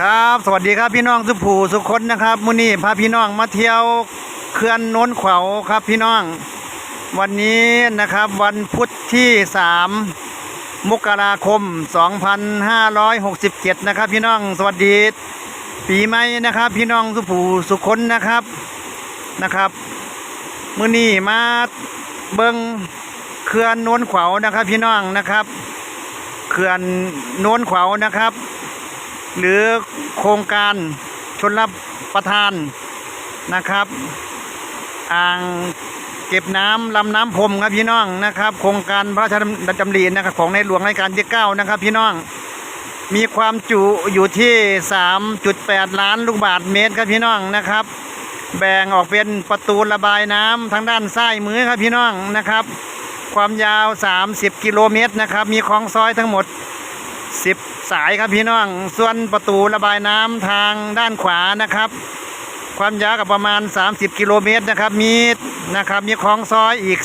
ครับ สวัสดีครับพี่น้องสุภูสุคนนะครับมื้อนี้พาพี่น้องมาเที่ยวเขื่อนโน้นขวาครับพี่น้อง วันนี้นะครับวันพุธที่ 3 มกราคม 2567 นะครับ พี่น้องสวัสดี ปีใหม่นะครับ พี่น้องสุภูสุคนนะครับนะครับมื้อนี้มาเบิงเขื่อนโน้นขวานะครับ พี่น้องนะครับ เขื่อนโน้นขวานะครับ หรือโครงการชนรับประทานนะครับอ่างเก็บน้ำลำน้ำพรมครับพี่น้องนะครับ โครงการพระราชดำรินะครับของในหลวงรัชกาลที่เก้านะครับ พี่น้องมีความจุอยู่ที่ 3.8 ล้านลูกบาทเมตรครับพี่น้องนะครับ แบ่งออกเป็นประตูระบายน้ำทางด้านซ้ายมือครับพี่น้องนะครับ ความยาว 30 กิโลเมตรนะครับ มีคลองซอยทั้งหมด 10 สายครับพี่น้อง ส่วนประตูระบายน้ำทางด้านขวานะครับ ความยาวกับประมาณ 30 กิโลเมตรนะครับ มีนะครับมีคลองซอยอีก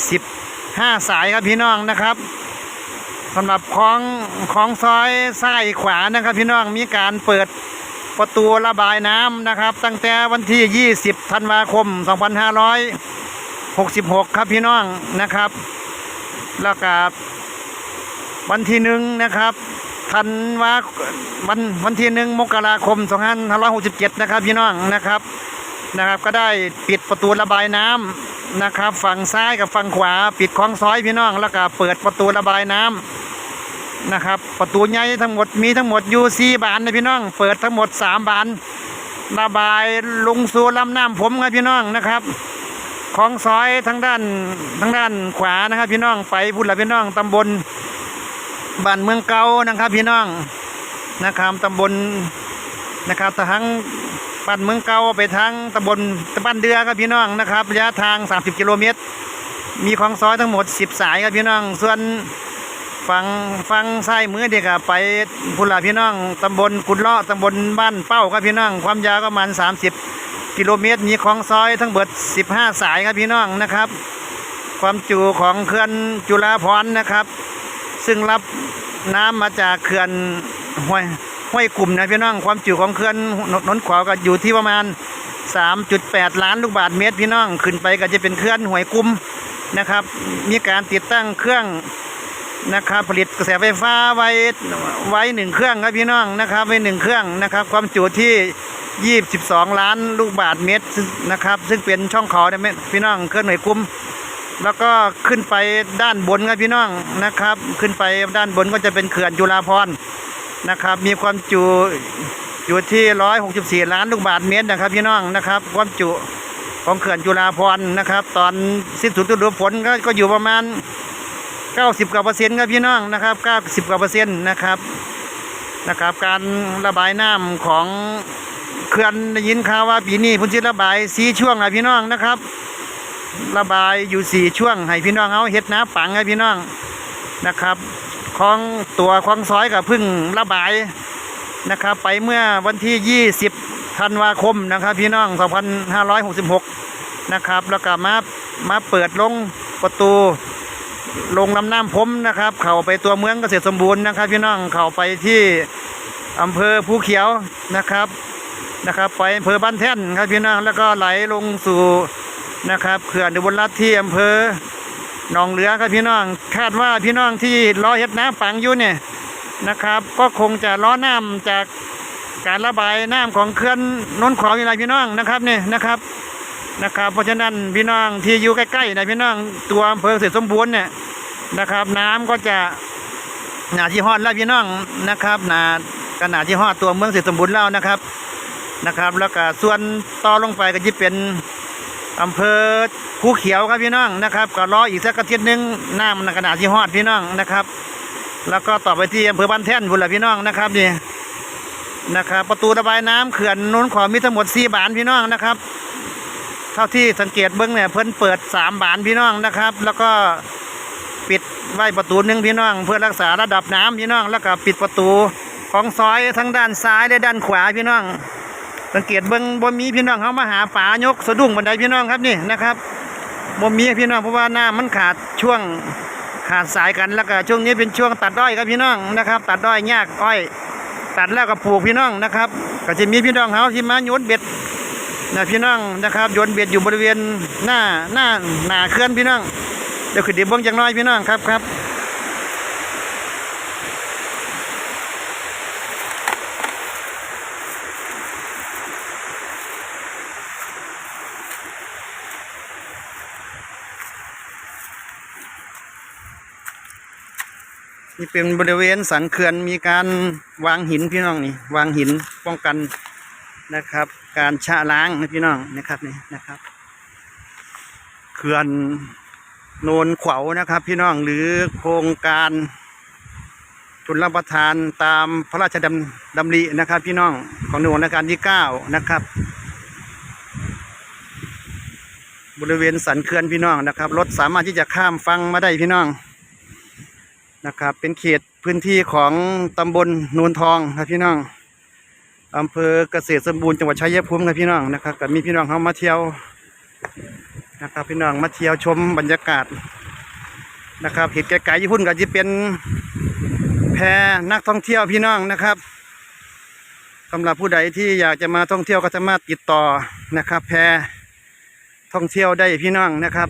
15 สายครับพี่น้องนะครับสำหรับคลองคลองซอยซ้ายขวานะครับพี่น้องมีการเปิดประตูระบายน้ำนะครับ ตั้งแต่วันที่ 20 ธันวาคม 2566 ครับพี่น้องนะครับ แล้วก็วันที่หนึ่งนะครับ ธันวาวันวันที่หนึ่งมกราคม2567นะครับพี่น้องนะครับนะครับ ก็ได้ปิดประตูระบายน้ำนะครับ ฝั่งซ้ายกับฝั่งขวา ปิดคลองซอยพี่น้องแล้วก็เปิดประตูระบายน้ำนะครับ ประตูใหญ่ทั้งหมดมีทั้งหมดอยู่สี่บานนะพี่น้อง เปิดทั้งหมดสามบานระบายลงสู่ลำน้ำผมครับพี่น้องนะครับคลองซอยทางด้านทางด้านขวานะครับ พี่น้องไปพุ่นละพี่น้องตำบล บ้านเมืองเก่านะครับ พี่น้องนะครับตำบลนะครับทั้งบ้านเมืองเก่าไปทางตำบลตะบ้านเดือครับพี่น้องนะครับระยะทาง 30 กิโลเมตร มีคลองซอยทั้งหมด 10 สายครับพี่น้อง ส่วนฝั่งฝั่งซ้ายมือเด็กไปพุนลาพี่น้องตำบลกุนเลาะตำบลบ้านเป้าครับพี่น้อง ความยาวก็ประมาณ 30 กิโลเมตร มีคลองซอยทั้งหมด 15 สายครับพี่น้องนะครับ ความจุของเขื่อนจุฬาภรนะครับ ซึ่งรับน้ำมาจากเขื่อนห้วยห้วยกลุ่มนะพี่น้องความจุของเขื่อนนนขวาวก็อยู่ที่ประมาณ 3.8 ล้านลูกบาทเมตรพี่น้องขึ้นไปก็จะเป็นเขื่อนห้วยกลุ่มนะครับ มีการติดตั้งเครื่องนะครับผลิตกระแสไฟฟ้าไว้ไว้หนึ่งเครื่องครับพี่น้องนะครับไว้หนึ่งเครื่องนะครับ ความจุที่ 22 ล้านลูกบาทเมตรนะครับ ซึ่งเป็นช่องเขาเนี่ยพี่น้องเครื่องหน่วยกลุ่ม แล้วก็ขึ้นไปด้านบนครับพี่น้องนะครับ ขึ้นไปด้านบนก็จะเป็นเขื่อนจุฬาภรนะครับ มีความจุอยู่ที่ร้อยหกสิบสี่ล้านลูกบาทเมตรนะครับพี่น้องนะครับ ความจุของเขื่อนจุฬาภรนะครับ ตอนสิ้นสุดฤดูฝนก็ก็อยู่ประมาณเก้าสิบกว่าเปอร์เซ็นต์ครับพี่น้องนะครับเก้าสิบกว่าเปอร์เซ็นต์นะครับนะครับ การระบายน้ำของเขื่อนได้ยินข่าวว่าปีนี้พุ่นจิระบายสีช่วงอะพี่น้องนะครับ ระบายอยู่สี่ช่วงให้พี่น้องเอาเฮ็ดน้ำปังให้พี่น้องนะครับของตัวของซอยกับพึ่งระบายนะครับ ไปเมื่อวันที่ 20ธันวาคมนะครับพี่น้อง 2566 นะครับแล้วก็มามาเปิดลงประตูลงลำน้ำพมนะครับ เข้าไปตัวเมืองเกษตรสมบูรณ์นะครับ พี่น้องเข้าไปที่อำเภอภูเขียวนะครับนะครับ ไปอำเภอบ้านแท่นครับพี่น้องแล้วก็ไหลลงสู่ นะครับเขื่อนอุบลรัฐที่อำเภอหนองเหลือครับพี่น้องคาดว่าพี่น้องที่รอเฮ็ดน้ำปังอยู่เนี่ยนะครับ ก็คงจะล้อน้ำจากการระบายน้ำของเขื่อนน้นขวาวนี่แหละพี่น้องนะครับเนี่ยนะครับนะครับ เพราะฉะนั้นพี่น้องที่อยู่ใกล้ๆนะพี่น้องตัวอำเภอเสร็จสมบูรณ์เนี่ยนะครับ น้ำก็จะหนาที่ฮอดแล้วพี่น้องนะครับหนาขนาดที่ฮอดตัวเมืองเสร็จสมบูรณ์แล้วนะครับนะครับ แล้วก็ส่วนต่อลงไปก็จะเป็น อำเภอภูเขียวครับพี่น้องนะครับก็รออีกสักอาทิตย์หนึงหน้ำมันขนาดที่ฮอดพี่น้องนะครับ แล้วก็ต่อไปที่อำเภอบ้านแท่นพุ่นละพี่น้องนะครับนี่นะครับประตูระบายน้ำเขื่อนนนขวามีทั้งหมดสี่บานพี่น้องนะครับ เท่าที่สังเกตเบื้องเนี่ยเพิ่นเปิดสามบานพี่น้องนะครับ แล้วก็ปิดไว้ประตูหนึ่งพี่น้อง เพื่อรักษาระดับน้ำพี่น้องแล้วก็ปิดประตูของซอยทั้งด้านซ้ายและด้านขวาพี่น้อง สังเกตเบิ้งบ่มีพี่น้องเขามาหาปลายกสะดุ้งบันไดพี่น้องครับนี่นะครับบ่มีพี่น้องเพราะว่าน้ำมันขาดช่วงขาดสายกันแล้วก็ช่วงนี้เป็นช่วงตัดอ้อยครับพี่น้องนะครับ ตัดอ้อยยากอ้อย ตัดแล้วก็ปลูกพี่น้องนะครับ ก็จะมีพี่น้องเฮาที่มาโยนเบ็ดนะพี่น้องนะครับโยนเบ็ดอยู่บริเวณหน้าหน้าหนาเขื่อนพี่น้องเดี๋ยวขึ้นเดี๋ยวเบิ่งจังน้อยพี่น้องครับครับ นี่เป็นบริเวณสันเขื่อนมีการวางหินพี่น้องนี่วางหินป้องกันนะครับ การชะล้างนะพี่น้องนะครับนี่นะครับเขื่อนโนนขวาวนะครับ พี่น้องหรือโครงการจุลประทานตามพระราชดำดำรินะครับ พี่น้องของในหลวงรัชกาลที่เก้านะครับ บริเวณสันเขื่อนพี่น้องนะครับรถสามารถที่จะข้ามฟังมาได้พี่น้อง นะครับ เป็นเขตพื้นที่ของตำบลนูนทองครับพี่น้องอำเภอเกษตรสมบูรณ์จังหวัดชัยภูมิครับพี่น้องนะครับก็มีพี่น้องเขามาเที่ยวนะครับพี่น้องมาเที่ยวชมบรรยากาศนะครับเห็ดไก่ๆญี่ปุ่นก็จะเป็นแพนักท่องเที่ยวพี่น้องนะครับสำหรับผู้ใดที่อยากจะมาท่องเที่ยวก็สามารถติดต่อนะครับ แพท่องเที่ยวได้พี่น้องนะครับ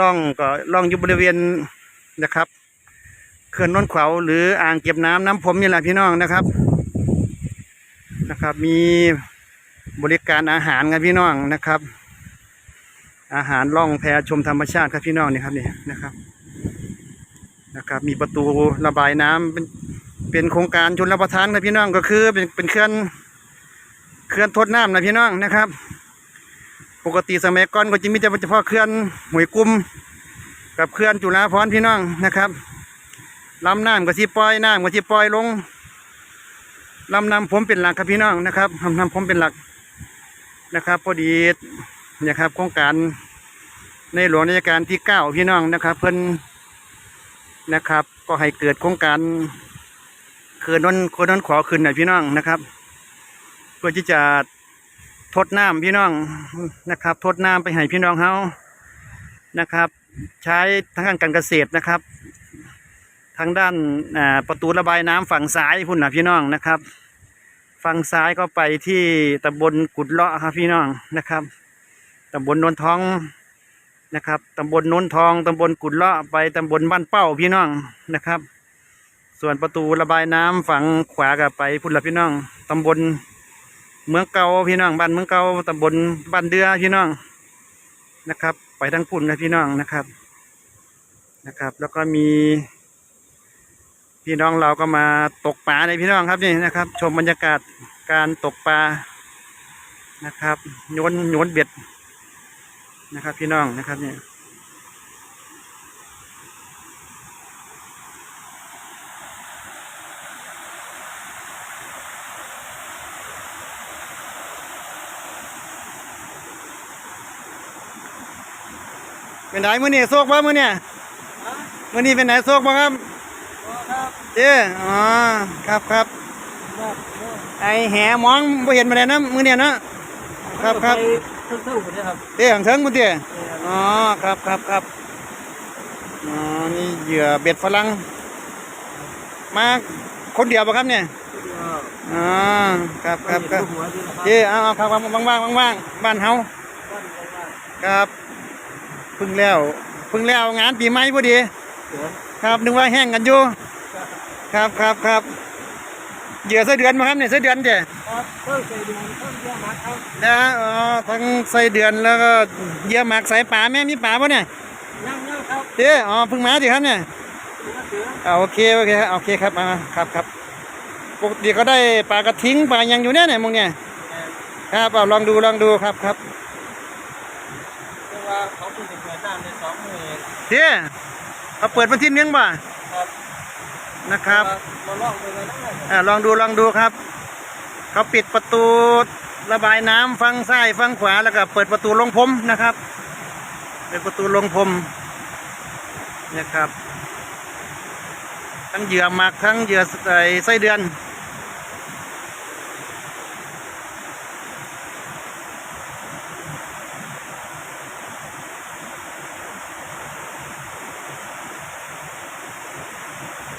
ล่องก็ล่องอยู่บริเวณนะครับ เขื่อนน้นขวาหรืออ่างเก็บน้ำน้ำพรมนี่แหละพี่น้องนะครับนะครับ มีบริการอาหารครับพี่น้องนะครับ อาหารล่องแพชมธรรมชาติครับพี่น้องนี่ครับนี่นะครับนะครับ มีประตูระบายน้ำเป็นเป็นโครงการชนรับประทานครับพี่น้องก็คือเป็นเป็นเขื่อนเขื่อนทดน้ำนะพี่น้องนะครับ ปกติสมัยก่อนก็จะมีแต่เฉพาะเขื่อนหวยกุ้มกับเขื่อนจุฬาภรพี่น้องนะครับ ลำน้ำก็สิปล่อยน้ำก็สิปล่อยลงลำน้ำผมเป็นหลักครับพี่น้องนะครับลำน้ำผมเป็นหลักนะครับพอดีนะครับโครงการในหลวงราชการที่เก้าพี่น้องนะครับ เพิ่นนะครับ ก็ให้เกิดโครงการคืนน้นคนน้นขอคืนหน่อยพี่น้องนะครับเพื่อที่จะทดน้ำพี่น้องนะครับ ทดน้ำไปให้พี่น้องเฮานะครับ ใช้ทางการเกษตรนะครับางด้านประตูระบายน้ำฝั่งซ้ายพุ่นนะพี่น้องนะครับ ฝั่งซ้ายก็ไปที่ตำบลกุดเลาะครับพี่น้องนะครับตำบลนนทองนะครับตำบลนนทองตำบลกุดเลาะไปตำบลบ้านเป้าพี่น้องนะครับ ส่วนประตูระบายน้ำฝั่งขวาก็ไปพุ่นละพี่น้องตำบลเมืองเก่าพี่น้องบ้านเมืองเก่าตำบลบ้านเดือพี่น้องนะครับ ไปทางพุ่นนะพี่น้องนะครับนะครับ แล้วก็มี พี่น้องเราก็มาตกปลาในพี่น้องครับนี่นะครับ ชมบรรยากาศการตกปลานะครับโยนโยนเบ็ดนะครับ พี่น้องนะครับเนี่ยเป็นไหนมือนี่โซกบ่มือเนี่ยมือนี่เป็นไหนโซกบ่ครับ เด้ออ๋อครับครับไอแหมองบ่เห็นมาเลยนะมือเนี่ยเนาะครับครับเท่าๆผมเนี่ยครับเด้ของเถิงมือเด้ออ๋อครับครับครับอ๋อนี่เหยื่อเบ็ดฝรั่งมาคนเดียวปะครับเนี่ยอ๋อครับครับครับหัวด้วยนะครับเด้อเอาเอาครับว่างๆว่างๆว่างๆบ้านเฮาครับเพึ่งแล้วเพึ่งแล้วงานปีใหม่พอดี ครับนึกว่าแห้งกันอยู่ ครับครับครับเหยื่อไส้เดือนมาครับเนี่ยไส้เดือนเจ้ครับเพิ่มใจดูเพิ่มเยอะมากครับนะอ๋อทั้งไส้เดือนแล้วก็เหยื่อหมักสายป่าแม่มีป่าปะเนี่ยนั่งนั่งครับเจ้อ๋อเพิ่งมาดิครับเนี่ยเสืออ่าโอเคโอเคครับโอเคครับมาครับครับปกติก็ได้ปลากระทิงปลายังอยู่เนี่ยเนี่ยมึงเนี่ยครับเอาลองดูลองดูครับครับเรียกว่าเขาเพิ่งจะเปิดน้ำในสองหมื่นเจ้เอาเปิดวันที่หนึงป่ะครับ นะครับมาลองดูเลยนะอ่าลองดูลองดูครับ เขาปิดประตูระบายน้ำฝั่งซ้ายฝั่งขวาแล้วก็เปิดประตูลงพรมนะครับเป็นประตูลงพรมนะครับ ทั้งเหยื่อหมักทั้งเหยื่อใส่ไส้เดือน